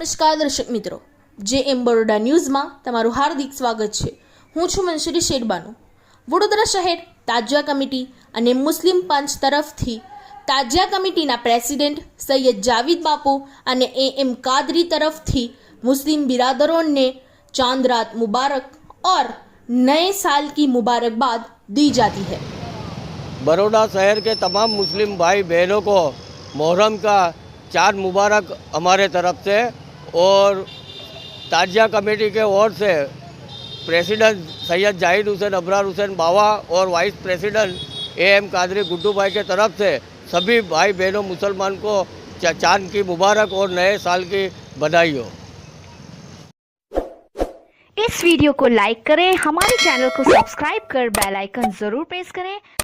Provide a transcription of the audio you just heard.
નમસ્કાર દર્શક મિત્રો જે એમ બરોડા ન્યૂઝમાં તમારું હાર્દિક સ્વાગત છે હું છું મંશુરી શેરબાનુ વડોદરા શહેર તાજિયા કમિટી અને મુસ્લિમ પંચ તરફથી તાજિયા કમિટીના પ્રેસિડેન્ટ સૈયદ જાવિદ બાપુ અને એ એમ કાદરી તરફથી મુસ્લિમ बिरादरों चांद रात मुबारक और नए साल की मुबारकबाद दी जाती है बड़ौदा शहर के तमाम मुस्लिम भाई बहनों को मुहर्रम का चांद मुबारक हमारे तरफ से और ताजिया कमेटी के ओर से प्रेसिडेंट सैयद जाहिद हुसैन अबरार हुसैन बावा और vice president A M Qadri Guddu bhai के तरफ़ से सभी भाई बहनों मुसलमान को चाँद की मुबारक और नए साल की बधाई हो इस वीडियो को लाइक करें, हमारे चैनल को सब्सक्राइब कर बेल आइकन ज़रूर प्रेस करें।